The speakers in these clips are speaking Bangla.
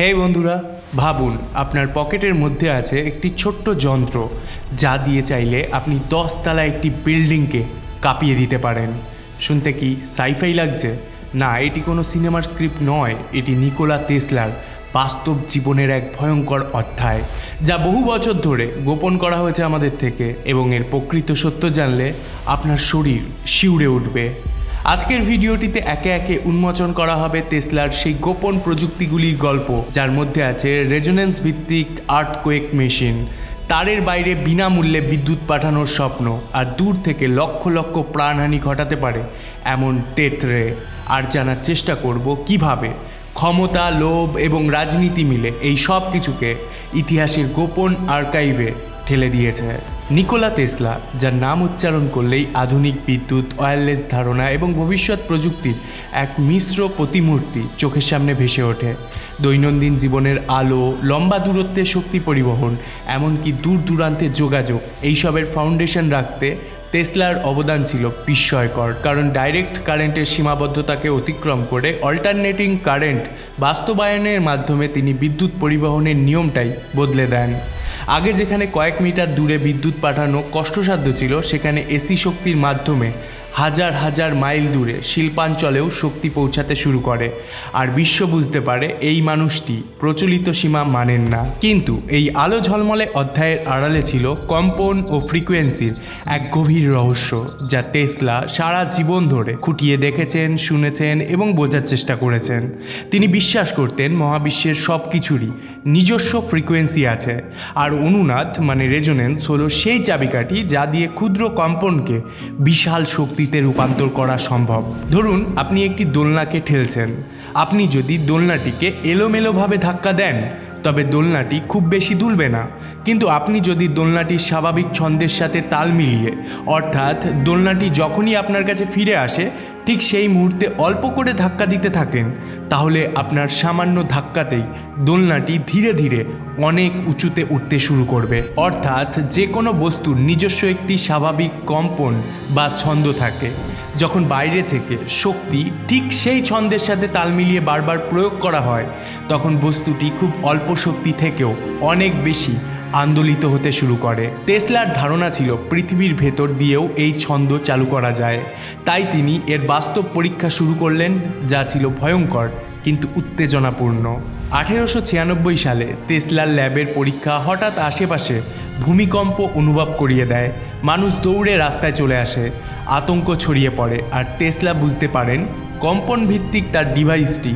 হে বন্ধুরা, ভাবুন, আপনার পকেটের মধ্যে আছে একটি ছোট্ট যন্ত্র, যা দিয়ে চাইলে আপনি দশতলা একটি বিল্ডিংকে কাঁপিয়ে দিতে পারেন। শুনতে কি সাইফাই লাগছে? না, এটি কোনো সিনেমার স্ক্রিপ্ট নয়, এটি নিকোলা তেসলার বাস্তব জীবনের এক ভয়ঙ্কর অধ্যায়, যা বহু বছর ধরে গোপন করা হয়েছে আমাদের থেকে এবং এর প্রকৃত সত্য জানলে আপনার শরীর শিউরে উঠবে। আজকের ভিডিওটিতে একে একে উন্মোচন করা হবে তেসলার সেই গোপন প্রযুক্তিগুলির গল্প, যার মধ্যে আছে রেজোনেন্স ভিত্তিক আর্থকোয়েক মেশিন, তারের বাইরে বিনামূল্যে বিদ্যুৎ পাঠানোর স্বপ্ন, আর দূর থেকে লক্ষ লক্ষ প্রাণহানি ঘটাতে পারে এমন ডেথ রে। আর জানার চেষ্টা করব কীভাবে? ক্ষমতা, লোভ এবং রাজনীতি মিলে এই সব কিছুকে ইতিহাসের গোপন আর্কাইভে ঠেলে দিয়েছে। নিকোলা তেসলা যার নাম উচ্চারণ করলেই আধুনিক বিদ্যুৎ ওয়্যারলেস ধারণা এবং ভবিষ্যৎ প্রযুক্তির এক মিশ্র প্রতিমূর্তি চোখের সামনে ভেসে ওঠে। দৈনন্দিন জীবনের আলো, লম্বা দূরত্বে শক্তি পরিবহন, এমনকি দূর দূরান্তে যোগাযোগ, এইসবের ফাউন্ডেশন রাখতে টেসলার অবদান ছিল বিস্ময়কর, কারণ ডাইরেক্ট কারেন্টের সীমাবদ্ধতাকে অতিক্রম করে অল্টারনেটিং কারেন্ট বাস্তবায়নের মাধ্যমে তিনি বিদ্যুৎ পরিবহনের নিয়মটাই বদলে দেন। আগে যেখানে কয়েক মিটার দূরে বিদ্যুৎ পাঠানো কষ্টসাধ্য ছিল সেখানে এসি শক্তির মাধ্যমে। হাজার হাজার মাইল দূরে শিল্পাঞ্চলেও শক্তি পৌঁছাতে শুরু করে। আর বিশ্ব বুঝতে পারে এই মানুষটি প্রচলিত সীমা মানেন না। কিন্তু এই আলো ঝলমলে অধ্যায়ের আড়ালে ছিল কম্পন ও ফ্রিকোয়েন্সির এক গভীর রহস্য, যা টেসলা সারা জীবন ধরে খুঁটিয়ে দেখেছেন, শুনেছেন এবং বোঝার চেষ্টা করেছেন। তিনি বিশ্বাস করতেন মহাবিশ্বের সব কিছুরই নিজস্ব ফ্রিকোয়েন্সি আছে। আর অনুনাদ মানে রেজোনেন্স, হলো সেই চাবিকাঠি যা দিয়ে ক্ষুদ্র কম্পনকে বিশাল শক্তিতে রূপান্তর করা সম্ভব। ধরুন, আপনি একটি দোলনাকে ঠেলছেন। আপনি যদি দোলনাটিকে এলোমেলোভাবে ধাক্কা দেন, তবে দোলনাটি খুব বেশি দুলবে না। কিন্তু আপনি যদি দোলনাটির স্বাভাবিক ছন্দের সাথে তাল মিলিয়ে, অর্থাৎ দোলনাটি যখনই আপনার কাছে ফিরে আসে ঠিক সেই মুহূর্তে অল্প করে ধাক্কা দিতে থাকেন, তাহলে আপনার সামান্য ধাক্কাতেই দোলনাটি ধীরে ধীরে অনেক উঁচুতে উঠতে শুরু করবে। অর্থাৎ যে কোনো বস্তুর নিজস্ব একটি স্বাভাবিক কম্পন বা ছন্দ থাকে, যখন বাইরে থেকে শক্তি ঠিক সেই ছন্দের সাথে তাল মিলিয়ে বারবার প্রয়োগ করা হয়, তখন বস্তুটি খুব অল্প শক্তি থেকেও অনেক বেশি আন্দোলিত হতে শুরু করে। টেসলার ধারণা ছিল, পৃথিবীর ভেতর দিয়েও এই ছন্দ চালু করা যায়। তাই তিনি এর বাস্তব পরীক্ষা শুরু করলেন, যা ছিল ভয়ঙ্কর, কিন্তু উত্তেজনাপূর্ণ। আঠেরোশো ছিয়ানব্বই সালে টেসলার ল্যাবের পরীক্ষা হঠাৎ আশেপাশে ভূমিকম্প অনুভব করিয়ে দেয়। মানুষ দৌড়ে রাস্তায় চলে আসে, আতঙ্ক ছড়িয়ে পড়ে, আর টেসলা বুঝতে পারেন কম্পন ভিত্তিক তার ডিভাইসটি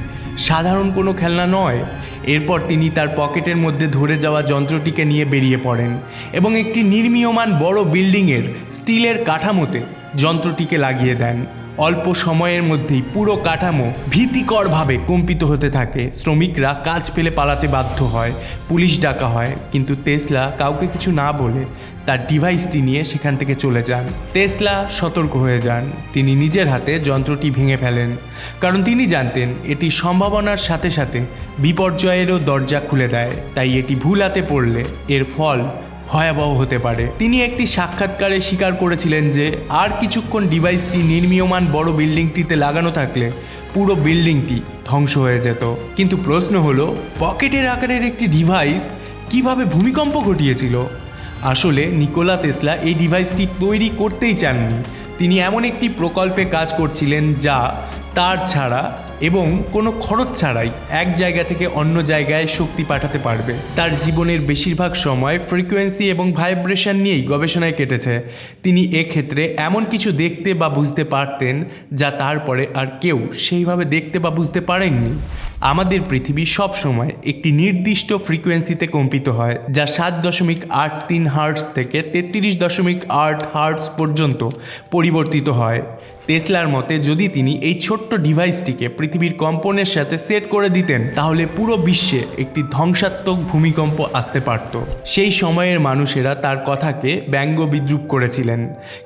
সাধারণ কোনো খেলনা নয়। এরপর তিনি তার পকেটের মধ্যে ধরে যাওয়া যন্ত্রটিকে নিয়ে বেরিয়ে পড়েন এবং একটি নির্মীয়মান বড় বিল্ডিংয়ের স্টিলের কাঠামোতে যন্ত্রটিকে লাগিয়ে দেন। অল্প সময়ের মধ্যেই পুরো কাঠামো ভীতিকরভাবে কম্পিত হতে থাকে। শ্রমিকরা কাজ পেলে পালাতে বাধ্য হয়, পুলিশ ডাকা হয়, কিন্তু তেসলা কাউকে কিছু না বলে তার ডিভাইসটি নিয়ে সেখান থেকে চলে যান। টেসলা সতর্ক হয়ে যান। তিনি নিজের হাতে যন্ত্রটি ভেঙে ফেলেন, কারণ তিনি জানতেন এটি সম্ভাবনার সাথে সাথে বিপর্যয়েরও দরজা খুলে দেয়, তাই এটি ভুল হাতে পড়লে এর ফল ভয়াবহ হতে পারে। তিনি একটি সাক্ষাৎকারে স্বীকার করেছিলেন যে, আর কিছুক্ষণ ডিভাইসটি নির্মীয়মান বড় বিল্ডিংটিতে লাগানো থাকলে পুরো বিল্ডিংটি ধ্বংস হয়ে যেত। কিন্তু প্রশ্ন হলো, পকেটের আকারের একটি ডিভাইস কীভাবে ভূমিকম্প ঘটিয়েছিল? আসলে, নিকোলা তেসলা এই ডিভাইসটি তৈরি করতেই চাননি। তিনি এমন একটি প্রকল্পে কাজ করছিলেন যা তার ছাড়া এবং কোনো খরচ ছাড়াই এক জায়গা থেকে অন্য জায়গায় শক্তি পাঠাতে পারবে। তার জীবনের বেশিরভাগ সময় ফ্রিকোয়েন্সি এবং ভাইব্রেশন নিয়েই গবেষণায় কেটেছে। তিনি এক্ষেত্রে এমন কিছু দেখতে বা বুঝতে পারতেন যা তারপরে আর কেউ সেইভাবে দেখতে বা বুঝতে পারেননি। আমাদের পৃথিবী সব সময় একটি নির্দিষ্ট ফ্রিকোয়েন্সিতে কম্পিত হয়, যা সাত দশমিক আট তিন হার্টস থেকে তেত্রিশ দশমিক আট হার্টস পর্যন্ত পরিবর্তিত হয়। টেসলার মতে যদি তিনি এই ছোট্ট ডিভাইসটিকে পৃথিবীর কম্পনের সাথে সেট করে দিতেন, তাহলে পুরো বিশ্বে একটি ধ্বংসাত্মক ভূমিকম্প আসতে পারত। সেই সময়ের মানুষেরা তার কথাকে ব্যঙ্গ বিদ্রুপ করেছিলেন।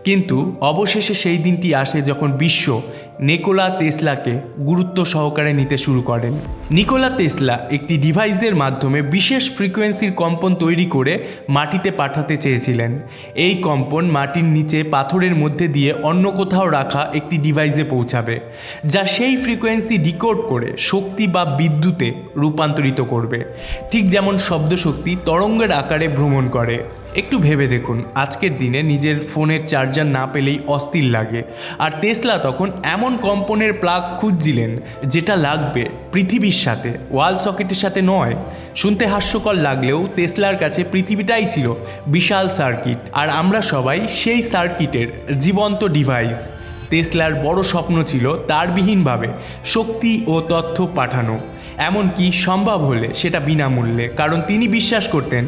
কিন্তু অবশেষে সেই দিনটি আসে যখন বিশ্ব নেকোলা তেসলাকে গুরুত্ব সহকারে নিতে শুরু করেন। নিকোলা তেসলা একটি ডিভাইসের মাধ্যমে বিশেষ ফ্রিকোয়েন্সির কম্পন তৈরি করে মাটিতে পাঠাতে চেয়েছিলেন। এই কম্পন মাটির নিচে পাথরের মধ্যে দিয়ে অন্য কোথাও রাখা একটি ডিভাইসে পৌঁছাবে, যা সেই ফ্রিকোয়েন্সি ডিকোড করে শক্তি বা বিদ্যুতে রূপান্তরিত করবে। ঠিক যেমন শব্দশক্তি তরঙ্গের আকারে ভ্রমণ করে। একটু ভেবে দেখুন, আজকের দিনে নিজের ফোনের চার্জার না পেলেই অস্থির লাগে। আর তেসলা তখন এমন কম্পনের প্লাগ খুঁজছিলেন, যেটা লাগবে পৃথিবীর সাথে, ওয়াল সকেটের সাথে নয়। শুনতে হাস্যকর লাগলেও তেসলার কাছে পৃথিবীটাই ছিল বিশাল সার্কিট। আর আমরা সবাই সেই সার্কিটের জীবন্ত ডিভাইস। তেসলার বড় স্বপ্ন ছিল তারবিহীনভাবে শক্তি ও তথ্য পাঠানো। এমনকি সম্ভব হলে সেটা বিনামূল্যে, কারণ তিনি বিশ্বাস করতেন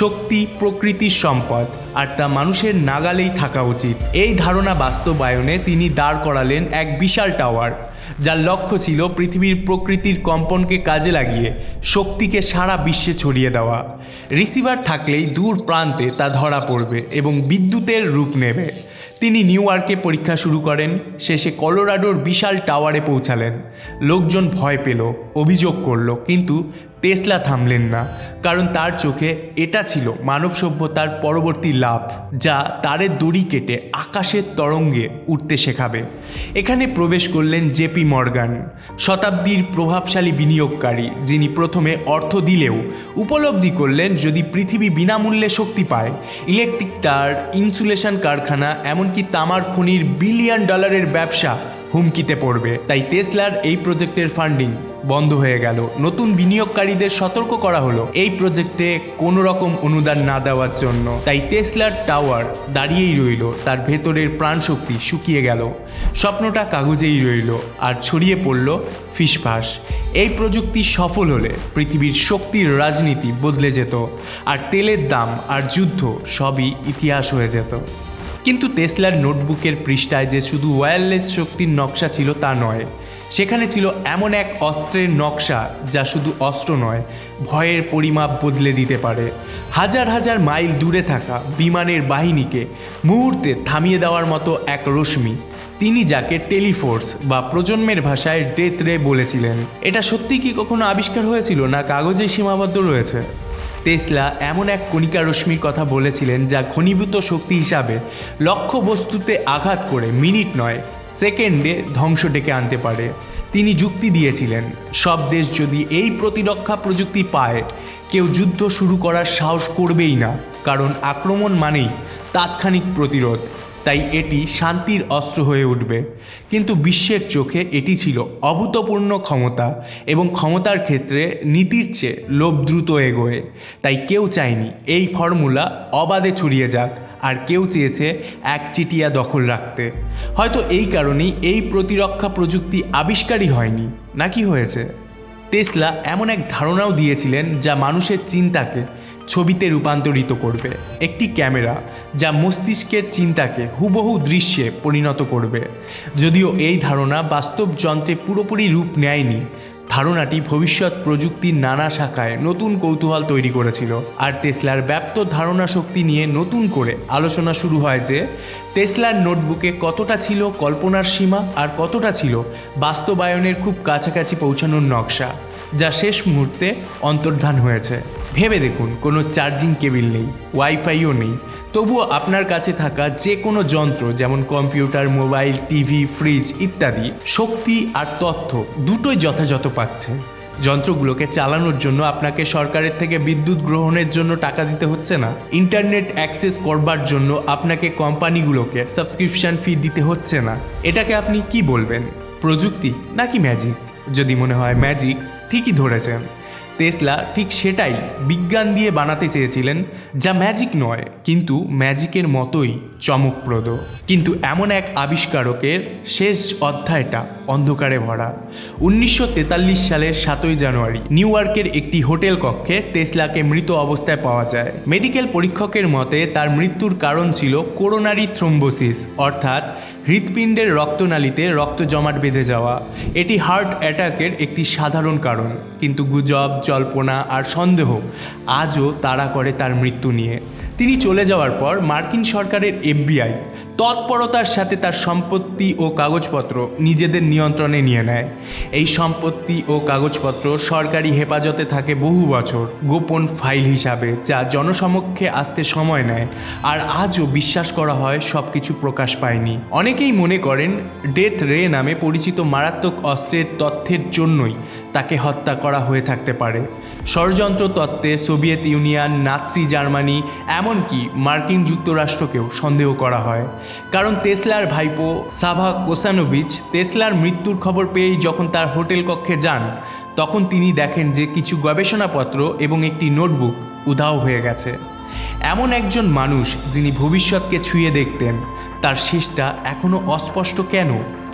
শক্তি প্রকৃতির সম্পদ আর তা মানুষের নাগালেই থাকা উচিত। এই ধারণা বাস্তবায়নে তিনি দাঁড় করালেন এক বিশাল টাওয়ার, যার লক্ষ্য ছিল পৃথিবীর প্রকৃতির কম্পনকে কাজে লাগিয়ে শক্তিকে সারা বিশ্বে ছড়িয়ে দেওয়া। রিসিভার থাকলেই দূর প্রান্তে তা ধরা পড়বে এবং বিদ্যুতের রূপ নেবে। তিনি নিউ ইয়র্কে পরীক্ষা শুরু করেন, শেষে কলোরাডোর বিশাল টাওয়ারে পৌঁছালেন। লোকজন ভয় পেল, অভিযোগ করল, কিন্তু টেসলা থামলেন না, কারণ তার চোখে এটা ছিল মানব সভ্যতার পরবর্তী লাভ, যা তারের দড়ি কেটে আকাশের তরঙ্গে উঠতে শেখাবে। এখানে প্রবেশ করলেন জেপি মর্গান, শতাব্দীর প্রভাবশালী বিনিয়োগকারী, যিনি প্রথমে অর্থ দিলেও উপলব্ধি করলেন যদি পৃথিবী বিনামূল্যে শক্তি পায়, ইলেকট্রিক তার, ইনসুলেশন কারখানা, এমনকি তামার খনির বিলিয়ন ডলারের ব্যবসা হুমকিতে পড়বে। তাই টেসলার এই প্রজেক্টের ফান্ডিং বন্ধ হয়ে গেল। নতুন বিনিয়োগকারীদের সতর্ক করা হলো। এই প্রজেক্টে কোনো রকম অনুদান না দেওয়ার জন্য। তাই টেসলার টাওয়ার দাঁড়িয়েই রইল। তার ভেতরের প্রাণশক্তি শুকিয়ে গেল। স্বপ্নটা কাগজেই রইল আর ছড়িয়ে পড়ল ফিসফাস। এই প্রযুক্তি সফল হলে পৃথিবীর শক্তির রাজনীতি বদলে যেত আর তেলের দাম আর যুদ্ধ সবই ইতিহাস হয়ে যেত। কিন্তু টেসলার নোটবুকের পৃষ্ঠায় যে শুধু ওয়্যারলেস শক্তির নকশা ছিল তা নয় সেখানে ছিল এমন এক অস্ত্রের নকশা যা শুধু অস্ত্র নয়, ভয়ের পরিমাপ বদলে দিতে পারে। হাজার হাজার মাইল দূরে থাকা বিমানের বাহিনীকে মুহূর্তে থামিয়ে দেওয়ার মতো এক রশ্মি, তিনি যাকে টেলিফোর্স বা প্রজন্মের ভাষায় ডেথ রে বলেছিলেন। এটা সত্যি কি কখনো আবিষ্কার হয়েছিল না কাগজে সীমাবদ্ধ রয়েছে? টেসলা এমন এক কণিকা রশ্মির কথা বলেছিলেন যা ঘনীভূত শক্তি হিসাবে লক্ষ্য বস্তুতে আঘাত করে মিনিট নয় সেকেন্ডে ধ্বংস ডেকে আনতে পারে। তিনি যুক্তি দিয়েছিলেন, সব দেশ যদি এই প্রতিরক্ষা প্রযুক্তি পায়, কেউ যুদ্ধ শুরু করার সাহস করবেই না, কারণ আক্রমণ মানেই তাৎক্ষণিক প্রতিরোধ, তাই এটি শান্তির অস্ত্র হয়ে উঠবে। কিন্তু বিশ্বের চোখে এটি ছিল অভূতপূর্ণ ক্ষমতা এবং ক্ষমতার ক্ষেত্রে নীতির চেয়ে লোভ দ্রুত এগোয়, তাই কেউ চায়নি এই ফর্মুলা অবাধে ছড়িয়ে যাক। আর কেউ চেয়েছে একচিটিয়া দখল রাখতে। হয়তো এই কারণেই এই প্রতিরক্ষা প্রযুক্তি আবিষ্কারই হয়নি। নাকি হয়েছে? টেসলা এমন এক ধারণাও দিয়েছিলেন যা মানুষের চিন্তাকে ছবিতে রূপান্তরিত করবে। একটি ক্যামেরা যা মস্তিষ্কের চিন্তাকে হুবহু দৃশ্যে পরিণত করবে। যদিও এই ধারণা বাস্তব যন্ত্রে পুরোপুরি রূপ নেয়নি, ধারণাটি ভবিষ্যৎ প্রযুক্তির নানা শাখায় নতুন কৌতূহল তৈরি করেছিল। আর টেসলার ব্যাপ্ত ধারণা শক্তি নিয়ে নতুন করে আলোচনা শুরু হয় যে, টেসলার নোটবুকে কতটা ছিল কল্পনার সীমা আর কতটা ছিল বাস্তবায়নের খুব কাছাকাছি পৌঁছানোর নকশা। যা শেষ মুহূর্তে অন্তর্ধান হয়েছে। ভেবে দেখুন, কোনো চার্জিং কেবিল নেই, ওয়াইফাইও নেই। তবুও আপনার কাছে থাকা যে কোনো যন্ত্র, যেমন কম্পিউটার, মোবাইল, টিভি, ফ্রিজ ইত্যাদি, শক্তি আর তথ্য দুটোই যথাযথ পাচ্ছে। যন্ত্রগুলোকে চালানোর জন্য আপনাকে সরকারের থেকে বিদ্যুৎ গ্রহণের জন্য টাকা দিতে হচ্ছে না। ইন্টারনেট অ্যাক্সেস করবার জন্য আপনাকে কোম্পানিগুলোকে সাবস্ক্রিপশন ফি দিতে হচ্ছে না। এটাকে আপনি কি বলবেন? প্রযুক্তি নাকি ম্যাজিক? যদি মনে হয় ম্যাজিক ঠিকই ধরেছেন। টেসলা ঠিক সেটাই বিজ্ঞান দিয়ে বানাতে চেয়েছিলেন, যা ম্যাজিক নয়, কিন্তু ম্যাজিকের মতোই চমকপ্রদ। কিন্তু এমন এক আবিষ্কারকের শেষ অধ্যায়টা অন্ধকারে ভরা। উনিশশো তেতাল্লিশ সালের সাতই জানুয়ারি, নিউ ইয়র্কের একটি হোটেল কক্ষে টেসলাকে মৃত অবস্থায় পাওয়া যায়। মেডিকেল পরীক্ষকের মতে, তার মৃত্যুর কারণ ছিল কোরোনারি থ্রোম্বোসিস, অর্থাৎ হৃৎপিণ্ডের রক্তনালীতে রক্ত জমাট বেঁধে যাওয়া। এটি হার্ট অ্যাটাকের একটি সাধারণ কারণ, কিন্তু গুজব জল্পনা আর সন্দেহ আজও তাড়া করে তার মৃত্যু নিয়ে। তিনি চলে যাওয়ার পর মার্কিন সরকারের এফবিআই তৎপরতার সাথে তার সম্পত্তি ও কাগজপত্র নিজেদের নিয়ন্ত্রণে নিয়ে নেয়। এই সম্পত্তি ও কাগজপত্র সরকারি হেফাজতে থাকে বহু বছর, গোপন ফাইল হিসাবে, যা জনসমক্ষে আসতে সময় নেয় আর আজও বিশ্বাস করা হয় সব কিছু প্রকাশ পায়নি। অনেকেই মনে করেন, ডেথ রে নামে পরিচিত মারাত্মক অস্ত্রের তথ্যের জন্যই তাকে হত্যা করা হয়ে থাকতে পারে। ষড়যন্ত্র তত্ত্বে সোভিয়েত ইউনিয়ন, নাৎসি জার্মানি, এমনকি মার্কিন যুক্তরাষ্ট্রকেও সন্দেহ করা হয়। কারণ তেসলার ভাইপো সাভা কোসানোভিচ তেসলার মৃত্যুর খবর পেয়েই যখন তার হোটেল কক্ষে যান, তখন তিনি দেখেন যে কিছু গবেষণাপত্র এবং একটি নোটবুক উধাও হয়ে গেছে। এমন একজন মানুষ যিনি ভবিষ্যৎকে ছুঁয়ে দেখতেন, তার শেষটা এখনও অস্পষ্ট কেন?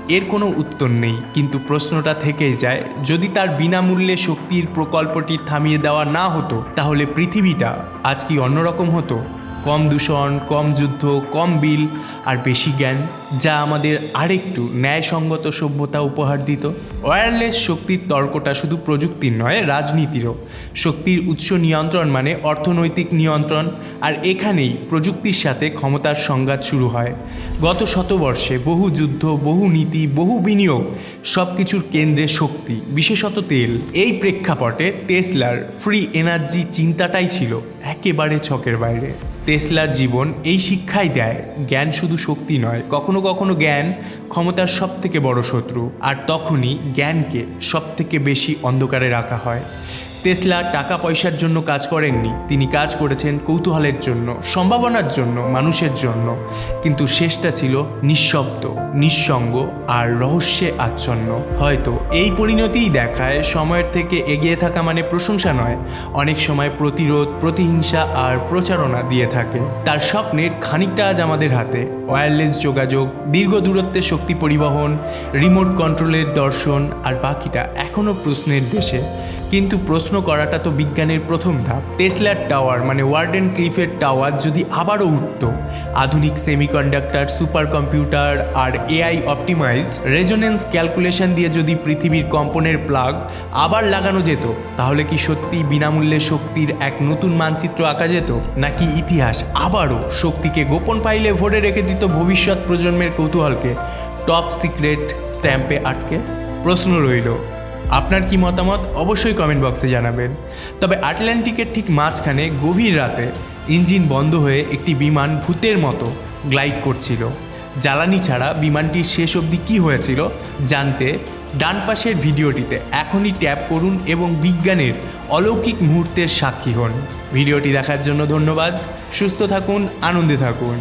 এর কোনো উত্তর নেই, কিন্তু প্রশ্নটা থেকেই যায়, যদি তার বিনামূল্যে শক্তির প্রকল্পটি থামিয়ে দেওয়া না হতো, তাহলে পৃথিবীটা আজ কি অন্যরকম হতো? কম দূষণ, কম যুদ্ধ, কম বিল আর বেশি জ্ঞান, যা আমাদের আরেকটু ন্যায়সঙ্গত সভ্যতা উপহার দিত। ওয়্যারলেস শক্তির তর্কটা শুধু প্রযুক্তির নয়, রাজনীতিরও। শক্তির উৎস নিয়ন্ত্রণ মানে অর্থনৈতিক নিয়ন্ত্রণ, আর এখানেই প্রযুক্তির সাথে ক্ষমতার সংঘাত শুরু হয়। গত শতবর্ষে বহু যুদ্ধ, বহু নীতি, বহু বিনিয়োগ সব কিছুর কেন্দ্রে শক্তি, বিশেষত তেল। এই প্রেক্ষাপটে টেসলার ফ্রি এনার্জি চিন্তাটাই ছিল একেবারে ছকের বাইরে। টেসলার জীবন এই শিক্ষাই দেয়। জ্ঞান শুধু শক্তি নয়, কখনো কখনো জ্ঞান ক্ষমতার সব থেকে বড় শত্রু। আর তখনই জ্ঞানকে সব থেকে বেশি অন্ধকারে রাখা হয়। টেসলা টাকা পয়সার জন্য কাজ করেননি। তিনি কাজ করেছেন কৌতূহলের জন্য, সম্ভাবনার জন্য, মানুষের জন্য। কিন্তু শেষটা ছিল নিঃশব্দ, নিঃসঙ্গ আর রহস্যে আচ্ছন্ন। হয়তো এই পরিণতিই দেখায় সময়ের থেকে এগিয়ে থাকা মানে প্রশংসা নয়, অনেক সময় প্রতিরোধ, প্রতিহিংসা আর প্রচারণা দিয়ে থাকে। তার স্বপ্নের খানিকটা আজ আমাদের হাতে। ওয়্যারলেস যোগাযোগ, দীর্ঘ দূরত্বে শক্তি পরিবহন রিমোট কন্ট্রোলের দর্শন আর বাকিটা এখনও প্রশ্নের দেশে। কিন্তু প্রশ্ন করাটা তো বিজ্ঞানের প্রথম ধাপ। টেসলার টাওয়ার মানে ওয়ার্ডেন ক্লিফের টাওয়ার যদি আবারও উঠত, আধুনিক সেমিকন্ডাক্টর সুপার কম্পিউটার আর এআই অপটিমাইজড রেজোনেন্স ক্যালকুলেশন দিয়ে যদি পৃথিবীর কম্পনের প্লাগ আবার লাগানো যেত, তাহলে কি সত্যি বিনামূল্যে শক্তির এক নতুন মানচিত্র আঁকা যেত? নাকি ইতিহাস আবারও শক্তিকে গোপন পাইলে ভরে রেখে দিত? ভবিষ্যৎ প্রজন্মের কৌতূহলকে টপ সিক্রেট স্ট্যাম্পে আটকে প্রশ্ন রইল, আপনার কি মতামত? অবশ্যই কমেন্ট বক্সে জানাবেন। তবে আটলান্টিকের ঠিক মাঝখানে গভীর রাতে ইঞ্জিন বন্ধ হয়ে একটি বিমান ভূতের মতো গ্লাইড করছিল। জ্বালানি ছাড়া বিমানটির শেষ অবধি কী হয়েছিল জানতে ডান পাশের ভিডিওটিতে এখনই ট্যাপ করুন এবং বিজ্ঞানের অলৌকিক মুহূর্তের সাক্ষী হন। ভিডিওটি দেখার জন্য ধন্যবাদ। সুস্থ থাকুন, আনন্দে থাকুন।